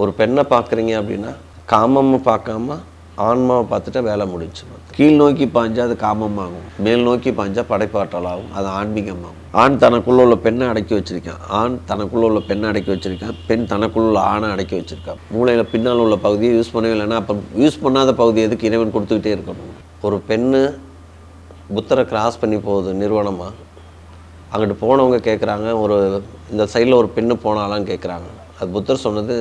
ஒரு பெண்ணை பார்க்குறீங்க அப்படின்னா காமமாக பார்க்காம ஆன்மாவை பார்த்துட்டா வேலை முடிச்சு கீழ் நோக்கி பாஞ்சா அது காமமாகும். மேல் நோக்கி பாஞ்சா படைப்பாற்றலாகும். அது ஆன்மீகமாகும். ஆண் தனக்குள்ள உள்ள பெண்ணை அடக்கி வச்சிருக்கான். ஆண் தனக்குள்ள உள்ள பெண்ணை அடக்கி வச்சிருக்கான். பெண் தனக்குள்ள உள்ள ஆணை அடக்கி வச்சிருக்கான். மூளையில் பின்னால் உள்ள பகுதியை யூஸ் பண்ணவே இல்லைன்னா அப்போ யூஸ் பண்ணாத பகுதி எதுக்கு இறைவன் கொடுத்துக்கிட்டே இருக்கணும்? ஒரு பெண்ணு புத்தரை கிராஸ் பண்ணி போகுது நிறுவனமாக அங்கிட்டு போனவங்க கேட்குறாங்க ஒரு இந்த சைடில் ஒரு பெண்ணு போனாலாம் கேட்குறாங்க அது புத்தர் சொன்னது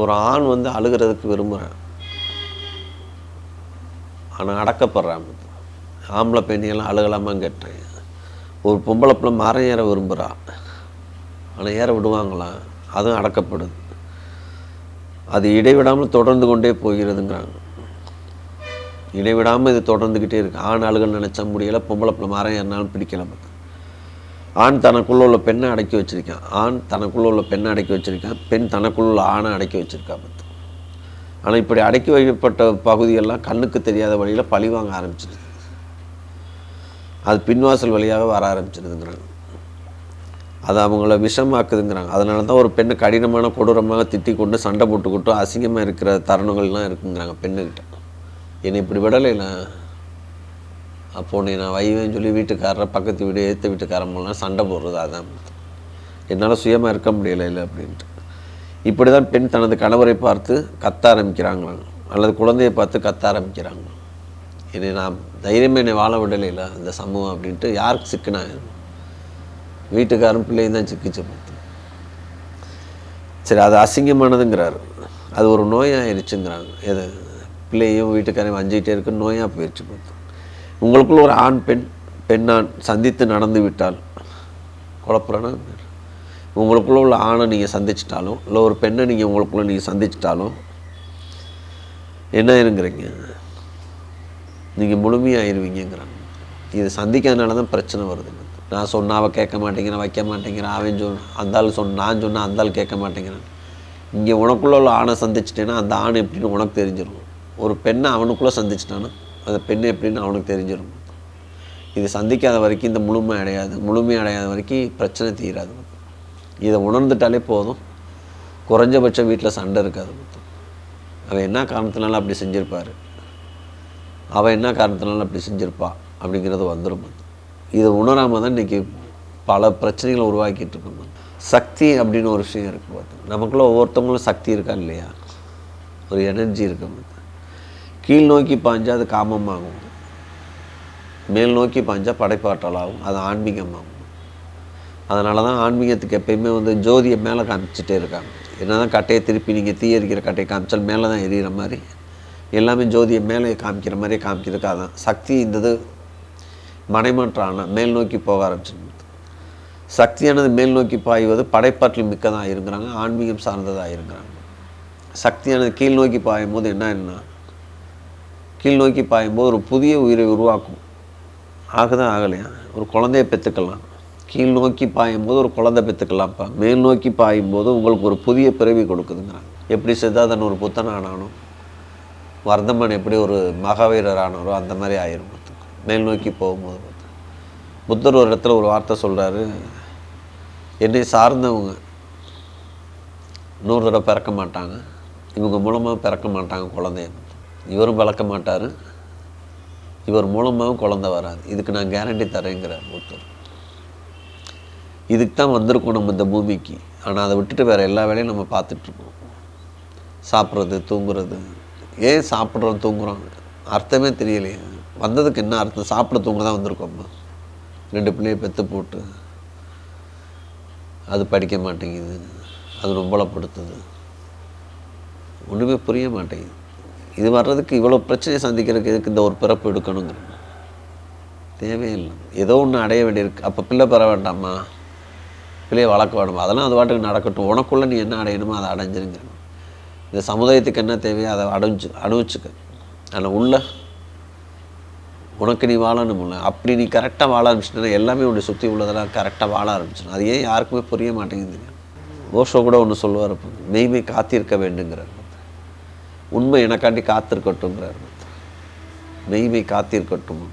ஒரு ஆண் வந்து அழுகிறதுக்கு விரும்புகிறேன் ஆனால் அடக்கப்படுறான் ஆம்பளை பெண்ணியெல்லாம் அழுகலாமான்னு கேட்டேன். ஒரு பொம்பளை பிள்ளை மரம் ஏற விரும்புகிறான் ஆனால் ஏற விடுவாங்களா? அதுவும் அடக்கப்படுது. அது இடைவிடாமல் தொடர்ந்து கொண்டே போகிறதுங்கிறாங்க. இடைவிடாமல் இது தொடர்ந்துக்கிட்டே இருக்குது ஆண் அழுகன்னு நினச்சா முடியலை பொம்பளை பிள்ளை மரம் ஏறினாலும் பிடிக்கல. ஆண் தனக்குள்ள உள்ள பெண்ணை அடக்கி வச்சுருக்கான். ஆண் தனக்குள்ள உள்ள பெண்ணை அடக்கி வச்சுருக்கான். பெண் தனக்குள்ள உள்ள ஆணை அடக்கி வச்சுருக்கா பத்து ஆனால் இப்படி அடக்கி வைக்கப்பட்ட பகுதியெல்லாம் கண்ணுக்கு தெரியாத வழியில் பழி வாங்க ஆரம்பிச்சிருது. அது பின்வாசல் வழியாக வர ஆரம்பிச்சிருதுங்கிறாங்க. அது அவங்கள விஷமாக்குதுங்கிறாங்க. அதனால தான் ஒரு பெண்ணை கடினமான கொடூரமாக திட்டி கொண்டு சண்டை போட்டுக்கிட்டும் அசிங்கமாக இருக்கிற தருணங்கள்லாம் இருக்குங்கிறாங்க பெண்ணுக்கிட்ட என்னை இப்படி விடலைல அப்போ நீ நான் வைவேன்னு சொல்லி வீட்டுக்காரரை பக்கத்து வீடு ஏற்ற வீட்டுக்காரமெல்லாம் சண்டை போடுறது அதான். என்னால் சுயமாக இருக்க முடியலை இல்லை அப்படின்ட்டு. இப்படி தான் பெண் தனது கணவரை பார்த்து கத்த ஆரம்பிக்கிறாங்களாம். அல்லது குழந்தையை பார்த்து கத்த ஆரம்பிக்கிறாங்க என்னை நான் தைரியமாக என்னை வாழ விடலை இல்லை இந்த சமூகம் அப்படின்ட்டு யாருக்கு சிக்கினா? வீட்டுக்காரன் பிள்ளையும் தான் சிக்கிச்சு பார்த்து. சரி அது அசிங்கமானதுங்கிறாரு. அது ஒரு நோயாக ஆயிடுச்சுங்கிறாங்க எது? பிள்ளையும் வீட்டுக்காரையும் வஞ்சிக்கிட்டே இருக்கு நோயாக போயிடுச்சு பார்த்து. உங்களுக்குள்ள ஒரு ஆண் பெண் பெண்ணான் சந்தித்து நடந்து விட்டால் குழப்பறனா? உங்களுக்குள்ள உள்ள ஆணை நீங்கள் சந்திச்சிட்டாலும் இல்லை ஒரு பெண்ணை நீங்கள் உங்களுக்குள்ள நீங்கள் சந்திச்சிட்டாலும் என்ன இருங்கிறீங்க நீங்கள் முழுமையாயிருவீங்கிறாங்க இதை சந்திக்காதனால தான் பிரச்சனை வருது. நான் சொன்னால் அவள் கேட்க மாட்டேங்கிறேன் வைக்க மாட்டேங்கிறேன் அவன் சொல் அந்த ஆள் சொன்ன நான் சொன்னால் அந்த ஆள் கேட்க மாட்டேங்கிறான். இங்கே உனக்குள்ள உள்ள ஆணை சந்திச்சிட்டேன்னா அந்த ஆண் எப்படின்னு உனக்கு தெரிஞ்சிடும் ஒரு பெண்ணை அவனுக்குள்ளே சந்திச்சிட்டானா அந்த பெண் எப்படின்னு அவனுக்கு தெரிஞ்சிடும். இது சந்திக்காத வரைக்கும் இந்த முழுமை அடையாது. முழுமை அடையாத வரைக்கும் பிரச்சனை தீராது. இதை உணர்ந்துட்டாலே போதும். குறைஞ்சபட்சம் வீட்டில் சண்டை இருக்காது. அவன் என்ன காரணத்தினால அப்படி செஞ்சுருப்பார்? அவன் என்ன காரணத்தினால அப்படி செஞ்சுருப்பா? அப்படிங்கிறது வந்துடும் இதை உணராமல் தான் இன்றைக்கி பல பிரச்சனைகளை உருவாக்கிட்டு இருக்கோம் சக்தி அப்படின்னு ஒரு விஷயம் இருக்குது பார்த்து நமக்குள்ளே ஒவ்வொருத்தவங்களும் சக்தி இருக்கா இல்லையா? ஒரு எனர்ஜி இருக்கு. கீழ் நோக்கி பாஞ்சால் அது காமமாகும். மேல் நோக்கி பாஞ்சால் படைப்பாற்றலாகும். அது ஆன்மீகமாகும். அதனால தான் ஆன்மீகத்துக்கு எப்பயுமே வந்து ஜோதியை மேலே காமிச்சிட்டே இருக்காங்க. என்ன தான் கட்டையை திருப்பி நீங்கள் தீ எரிக்கிற கட்டையை காமிச்சால் மேலே தான் எரியிற மாதிரி. எல்லாமே ஜோதியை மேலே காமிக்கிற மாதிரியே காமிக்கிறதுக்கு அதான் சக்தி இந்தது ஆனால் மேல் நோக்கி போக ஆரம்பிச்சிருந்தது. சக்தியானது மேல் நோக்கி பாய்வது படைப்பாற்றல் மிக்கதாக இருக்கிறாங்க ஆன்மீகம் சார்ந்ததாக இருக்கிறாங்க சக்தியானது கீழ் நோக்கி பாயும் போது என்ன என்ன கீழ் நோக்கி பாயும்போது ஒரு புதிய உயிரை உருவாக்கும். ஆகுதான் ஆகலையா? ஒரு குழந்தைய பெற்றுக்கலாம். கீழ் நோக்கி பாயும்போது ஒரு குழந்தை பெற்றுக்கலாம்ப்பா. மேல் நோக்கி பாயும்போது உங்களுக்கு ஒரு புதிய பிறவி கொடுக்குதுங்கிறாங்க. எப்படி சித்தார்த்தன் ஒரு புத்தன் ஆனானோ வர்தமன் எப்படி ஒரு மகாவீரர் ஆனாரோ அந்த மாதிரி ஆயிரும் மேல் நோக்கி போகும்போது பார்த்து. புத்தர் ஒரு இடத்துல ஒரு வார்த்தை சொல்கிறாரு என்னை சார்ந்தவங்க இன்னொரு தடவை பிறக்க மாட்டாங்க. இவங்க மூலமாக பிறக்க மாட்டாங்க குழந்தைய. இவரும் வளர்க்க மாட்டார். இவர் மூலமாகவும் குழந்தை வராது. இதுக்கு நான் கேரண்டி தரேங்கிறார் ஒருத்தர். இதுக்கு தான் வந்திருக்கோம் நம்ம இந்த பூமிக்கு. ஆனால் அதை விட்டுட்டு வேறு எல்லா வேலையும் நம்ம பார்த்துட்ருக்கோம் சாப்பிட்றது தூங்குறது. ஏன் சாப்பிட்றோம் தூங்குறோம்? அர்த்தமே தெரியலையே. வந்ததுக்கு என்ன அர்த்தம்? சாப்பிட தூங்க தான் வந்திருக்கோம்மா ரெண்டு பிள்ளையை பெற்று போட்டு. அது படிக்க மாட்டேங்குது. அது ரொம்பலப்படுத்துது ஒன்றுமே புரிய மாட்டேங்குது. இது வர்றதுக்கு இவ்வளோ பிரச்சனையை சந்திக்கிறதுக்கு எதுக்கு இந்த ஒரு பிறப்பு எடுக்கணுங்கிற தேவையில்லை. ஏதோ ஒன்று அடைய வேண்டியிருக்கு. அப்போ பிள்ளை பெற வேண்டாமா? பிள்ளையை வளர்க்க வேணுமா அதெல்லாம் அது பாட்டுக்கு நடக்கட்டும். உனக்குள்ளே நீ என்ன அடையணுமோ அதை அடைஞ்சிருங்க. இந்த சமுதாயத்துக்கு என்ன தேவையோ அதை அடைஞ்சு அனுபவிச்சுக்க. ஆனால் உள்ள உனக்கு நீ வாழணும்ல அப்படி நீ கரெக்டாக வாழ ஆரம்பிச்சிட்டா எல்லாமே உன்னை சுற்றி உள்ளதெல்லாம் கரெக்டாக வாழ ஆரம்பிச்சிடும். அது ஏன் யாருக்குமே புரிய மாட்டேங்குதுங்க? ஓஷோ கூட ஒன்று சொல்லுவார். மெய்மை காத்திருக்க வேண்டுங்கிறார். உண்மை எனக்காண்டி காத்திருக்கட்டும்ங்கிறார். மெய்மை காத்திருக்கட்டும்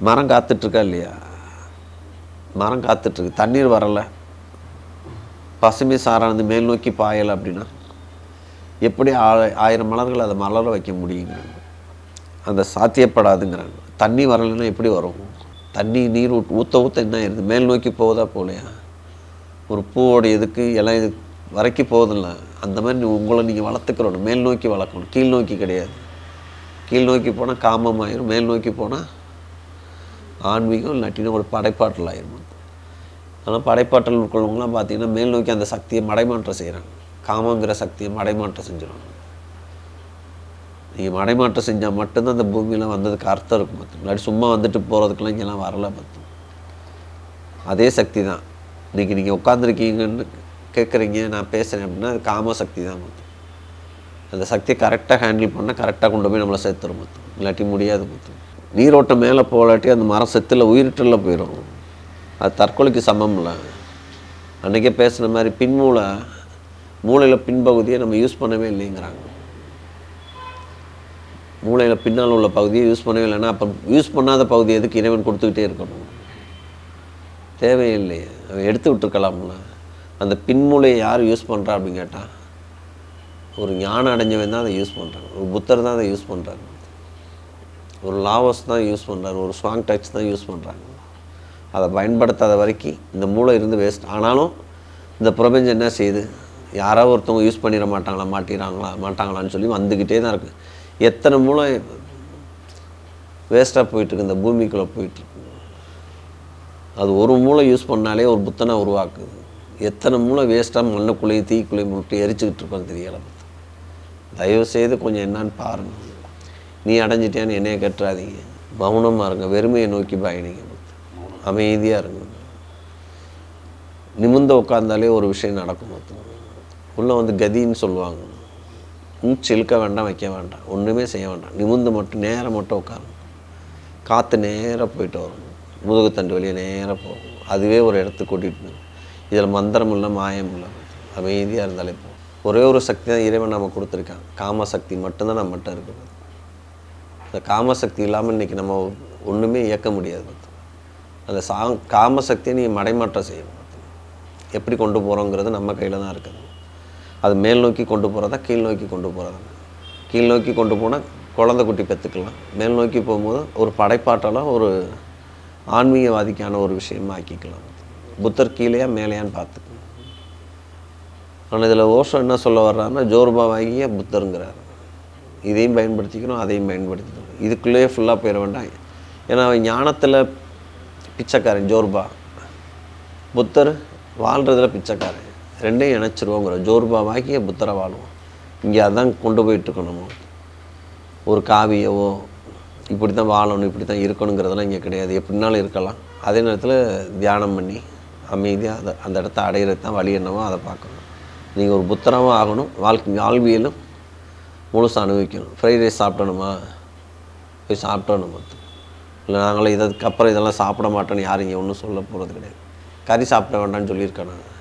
மரம் காத்துட்ருக்கா இல்லையா? மரம் காத்துட்ருக்கு. தண்ணீர் வரலை. பசுமை சாரானது மேல் நோக்கி பாயலை அப்படின்னா எப்படி ஆ- ஆயிரம் மலர்கள் அதை மலர வைக்க முடியுங்கிறாங்க. அந்த சாத்தியப்படாதுங்கிறாங்க. தண்ணி வரலைன்னா எப்படி வரும்? தண்ணி நீர் ஊத் ஊற்ற ஊற்ற என்ன ஆயிருது? மேல் நோக்கி போகுதா போகலையா ஒரு பூவோட இதுக்கு எல்லாம் இது வரைக்கும் போகுதில்ல. அந்த மாதிரி நீ உங்களை நீங்கள் வளர்த்துக்கிறோம் மேல் நோக்கி வளர்க்கணும். கீழ் நோக்கி கிடையாது. கீழ் நோக்கி போனால் காமம் ஆயிரும் மேல் நோக்கி போனால் ஆன்மீகம் இல்லாட்டினா ஒரு படைப்பாற்றல் ஆயிரும். ஆனால் படைப்பாற்றல் உட்கொள்ளவங்களாம் பார்த்தீங்கன்னா மேல் நோக்கி அந்த சக்தியை மடைமாற்றம் செய்கிறாங்க காமங்கிற சக்தியை மடைமாற்றம் செஞ்சிடணும் நீங்கள் மடைமாற்றம் செஞ்சால் மட்டும்தான் அந்த பூமியில் வந்ததுக்கு அர்த்தம் இருக்கும் பார்த்து. இல்லாட்டி சும்மா வந்துட்டு போகிறதுக்கெல்லாம் இங்கெல்லாம் வரல பார்த்து. அதே சக்தி தான். இன்றைக்கி நீங்கள் உட்காந்துருக்கீங்கன்னு கேட்குறீங்க நான் பேசுகிறேன் அப்படின்னா அது காம சக்தி தான் மொத்தம். அந்த சக்தியை கரெக்டாக ஹேண்டில் பண்ணால் கரெக்டாக கொண்டு போய் நம்மளை சேர்த்துரும் மொத்தம். இல்லாட்டி முடியாது மொத்தம். நீரோட்டம் மேலே போகலாட்டி அந்த மரம் செத்தில் உயிரிட்டில் போயிடும் அது தற்கொலைக்கு சமம் இல்லை அன்றைக்கே பேசின மாதிரி பின்மூளை மூளையில் பின்பகுதியை நம்ம யூஸ் பண்ணவே இல்லைங்கிறாங்க. மூளையில் பின்னால் உள்ள பகுதியை யூஸ் பண்ணவே இல்லைன்னா அப்போ யூஸ் பண்ணாத பகுதி எதுக்கு இறைவன் கொடுத்துக்கிட்டே இருக்கணும்? தேவையில்லையே அவன் எடுத்து விட்டுருக்கலாம்ல. அந்த பின்மூலையை யார் யூஸ் பண்ணுறா அப்படின்னு கேட்டால் ஒரு ஞானம் அடைஞ்சவன் தான் அதை யூஸ் பண்ணுறாங்க ஒரு புத்தர் தான் அதை யூஸ் பண்ணுறாங்க ஒரு லாவஸ் தான் யூஸ் பண்ணுறாரு ஒரு ஸ்வாங் டச் தான் யூஸ் பண்ணுறாங்க அதை பயன்படுத்தாத வரைக்கும் இந்த மூளை இருந்து வேஸ்ட் ஆனாலும் இந்த பிரபஞ்சம் என்ன செய்யுது? யாராவது ஒருத்தவங்க யூஸ் பண்ணிட மாட்டாங்களா மாட்டிடுறாங்களா மாட்டாங்களான்னு சொல்லி வந்துக்கிட்டே தான் இருக்குது எத்தனை மூளை வேஸ்ட்டாக போயிட்டுருக்கு இந்த பூமிக்குள்ளே போயிட்டுருக்கு அது ஒரு மூளை யூஸ் பண்ணாலே ஒரு புத்தனை உருவாக்குது. எத்தனை மூளை வேஸ்ட்டாக மண்ணுக்குள்ளேயும் தீக்குள்ளேயும் முட்டி எரிச்சுக்கிட்டு இருப்பாங்க தெரியலை தயவு செய்து கொஞ்சம் என்னன்னு பாருங்கள் நீ அடைஞ்சிட்டியான்னு என்னைய கட்டுறாதீங்க. மௌனமாக இருங்க. வெறுமையை நோக்கி பயணிங்க. அமைதியாக இருங்க. நிமிர்ந்து உட்காந்தாலே ஒரு விஷயம் நடக்கும். மொத்தம் உள்ளே வந்து கதின்னு சொல்லுவாங்க. மூச்சு இழுக்க வேண்டாம் வைக்க வேண்டாம். ஒன்றுமே செய்ய வேண்டாம். நிமிர்ந்து மட்டும் நேரம் மட்டும் உட்காருங்க. காற்று நேராக போயிட்டு வரும். முதுகுத்தண்டு வழியை நேராக போகும். அதுவே ஒரு இடத்துக்கு கூட்டிகிட்டு போகும் இதில் மந்திரம் இல்லை மாயம் இல்லை அமைதியாக இருந்தாலே போகும் ஒரே ஒரு சக்தி தான் இறைவன் நம்ம கொடுத்துருக்கான். காம சக்தி மட்டும்தான் நம்மகிட்ட இருக்குது. அந்த காமசக்தி இல்லாமல் இன்றைக்கி நம்ம ஒன்றுமே இயக்க முடியாது அந்த சா காமசக்தியை நீங்கள் மடைமாற்றம் செய்யணும் எப்படி கொண்டு போகிறோங்கிறது நம்ம கையில் தான் இருக்குது. அது மேல் நோக்கி கொண்டு போகிறதா கீழ் நோக்கி கொண்டு போகிறதா கீழ் நோக்கி கொண்டு போனால் குழந்தை குட்டி பெற்றுக்கலாம் மேல் நோக்கி போகும்போது ஒரு படைப்பாற்றலாக ஒரு ஆன்மீகவாதிக்கான ஒரு விஷயமா ஆக்கிக்கலாம். புத்தர் கீழேயா மேலேயான்னு பார்த்துக்கணும் ஆனால் இதில் ஓஷம் என்ன சொல்ல வர்றாருன்னா ஜோர்பா வாங்கிய புத்தருங்கிறார். இதையும் பயன்படுத்திக்கணும் அதையும் பயன்படுத்திக்கணும். இதுக்குள்ளேயே ஃபுல்லாக போயிட வேண்டாம். ஏன்னா அவன் ஞானத்தில் பிச்சைக்காரன் ஜோர்பா. புத்தர் வாழ்கிறதுல பிச்சைக்காரன். ரெண்டையும் இணைச்சிருவோங்கிற ஜோர்பாவாகிய புத்தரை வாழ்வோம். இங்கே அதான் கொண்டு போயிட்டுருக்கணும்? ஒரு காவியவோ இப்படி தான் வாழணும் இப்படி தான் இருக்கணுங்கிறதெல்லாம் இங்கே கிடையாது. எப்படினாலும் இருக்கலாம். அதே நேரத்தில் தியானம் பண்ணி அமைதியாக அதை அந்த இடத்த அடையிறது தான் வழி என்னவோ அதை பார்க்கணும். நீங்கள் ஒரு புத்தராகவும் ஆகணும் வாழ்க்கை வாழ்வியலும் முழுசாக அனுபவிக்கணும். ஃப்ரைட் ரைஸ் சாப்பிடணுமா? போய் சாப்பிட்டணும் மொத்தம் இல்லை நாங்களே இதுக்கப்புறம் இதெல்லாம் சாப்பிட மாட்டோன்னு யாரும் இங்கே ஒன்றும் சொல்ல போகிறது கிடையாது. கறி சாப்பிட வேண்டாம்னு சொல்லியிருக்கேன் நான்.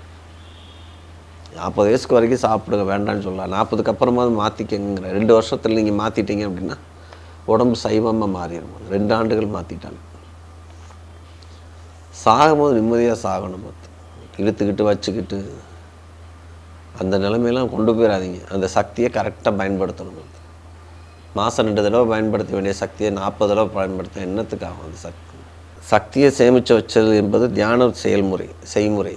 நாற்பது வயசுக்கு வரைக்கும் சாப்பிடுங்க வேண்டாம்னு சொல்லலாம் நாற்பதுக்கு அப்புறமாவது மாற்றிக்கங்கிற ரெண்டு வருஷத்தில் நீங்கள் மாற்றிட்டீங்க அப்படின்னா உடம்பு சைவமாக மாறிடும். ரெண்டு ஆண்டுகள் மாற்றிட்டாங்க சாகும்போது நிம்மதியாக சாகணும் பார்த்து. இழுத்துக்கிட்டு வச்சுக்கிட்டு அந்த நிலைமையெல்லாம் கொண்டு போயிடாதீங்க அந்த சக்தியை கரெக்டாக பயன்படுத்தணும் பார்த்து. மாதம் ரெண்டு தடவை பயன்படுத்த வேண்டிய சக்தியை நாற்பது தடவை பயன்படுத்த என்னத்துக்காகும் அந்த சக்தி சக்தியை சேமித்து வச்சது என்பது தியான செயல்முறை செய்முறை.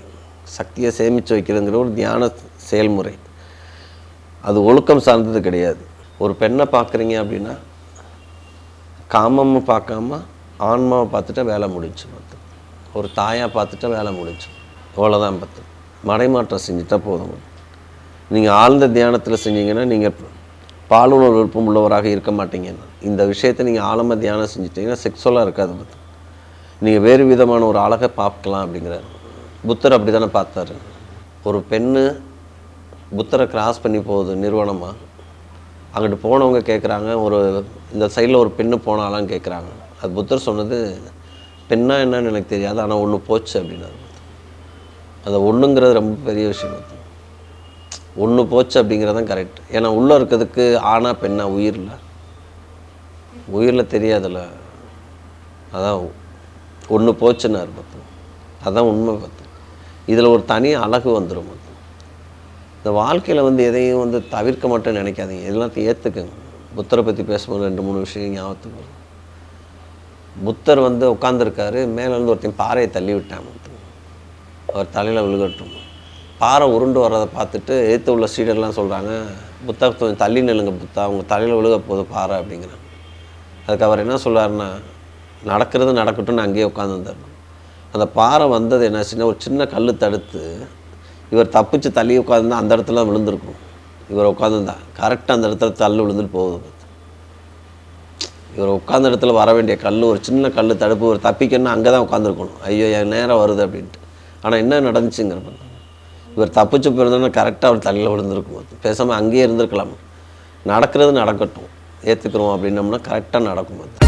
சக்தியை சேமித்து வைக்கிறதுங்கிற ஒரு தியான செயல்முறை. அது ஒழுக்கம் சார்ந்தது கிடையாது. ஒரு பெண்ணை பார்க்குறீங்க அப்படின்னா காமமாக பார்க்காம ஆன்மாவை பார்த்துட்டா வேலை முடிஞ்சு பார்த்து. ஒரு தாயாக பார்த்துட்டா வேலை முடிஞ்சு அவ்வளோதான் பார்த்து மடைமாற்றம் செஞ்சுட்டா போதும். நீங்கள் ஆழ்ந்த தியானத்தில் செஞ்சீங்கன்னா நீங்கள் பாலுணர் விருப்பம் உள்ளவராக இருக்க மாட்டீங்கன்னா இந்த விஷயத்தை நீங்கள் ஆழமாக தியானம் செஞ்சிட்டிங்கன்னா செக்ஸுவலாக இருக்காது பார்த்து நீங்கள் வேறு விதமான ஒரு அழகை பார்க்கலாம் அப்படிங்கிறாரு. புத்தர் அப்படி தானே பார்த்தாரு. ஒரு பெண்ணு புத்தரை கிராஸ் பண்ணி போகுது நிறுவனமாக அங்கிட்டு போனவங்க கேட்குறாங்க ஒரு இந்த சைடில் ஒரு பெண்ணு போனாலாம் கேட்குறாங்க அது புத்தர் சொன்னது பெண்ணா என்னன்னு எனக்கு தெரியாது ஆனால் ஒன்று போச்சு அப்படின்னாரு அந்த ஒன்றுங்கிறது ரொம்ப பெரிய விஷயம். ஒன்று போச்சு அப்படிங்கிறது தான் கரெக்ட் ஏன்னா உள்ளே இருக்கிறதுக்கு ஆனா பெண்ணா உயிரில் உயிரில் தெரியாதுல்ல. அதான் ஒன்று போச்சுன்னாரு பார்த்து அதான் உண்மை பார்த்து இதில் ஒரு தனி அழகு வந்துடும் பார்த்து இந்த வாழ்க்கையில் வந்து எதையும் வந்து தவிர்க்க மாட்டேன்னு நினைக்காதீங்க. எல்லாத்தையும் ஏற்றுக்குங்க புத்தரை பற்றி பேசும்போது ரெண்டு மூணு விஷயம் ஞாபகத்துக்கு வரும் புத்தர் வந்து உட்காந்துருக்காரு மேலேருந்து ஒருத்தையும் பாறையை தள்ளி விட்டான் அவர் தலையில் விழுகட்டும். பாறை உருண்டு வர்றதை பார்த்துட்டு ஏற்று உள்ள சீடர்லாம் சொல்கிறாங்க புத்தா கொஞ்சம் தள்ளி நெல்லுங்க புத்தா அவங்க தலையில் விழுக போகுது பாறை அப்படிங்கிறாங்க. அதுக்கு அவர் என்ன சொல்றாருன்னா நடக்கிறது நடக்கட்டும்னு அங்கேயே உட்காந்துருந்தார் அந்த பாறை வந்தது என்னாச்சுன்னா ஒரு சின்ன கல் தடுத்து இவர் தப்பிச்சு தள்ளி உட்காந்துருந்தா அந்த இடத்துல விழுந்திருக்கும். இவர் உட்காந்துருந்தா கரெக்டாக அந்த இடத்துல தள்ளு விழுந்துட்டு போகுது. இவர் உட்காந்த இடத்துல வர வேண்டிய கல் ஒரு சின்ன கல் தடுப்பு ஒரு தப்பிக்கணும்னா அங்கே தான் உட்காந்துருக்கணும் ஐயோ என் நேரம் வருது அப்படின்ட்டு. ஆனால் என்ன நடந்துச்சுங்கிறப்ப இவர் தப்பிச்சு போயிருந்தோன்னா கரெக்டாக அவர் தலையில் விழுந்திருக்கும் பேசாமல் அங்கேயே இருந்திருக்கலாம். நடக்கிறது நடக்கட்டும். ஏற்றுக்கிறோம் அப்படின்னம்னா கரெக்டாக நடக்கும் அது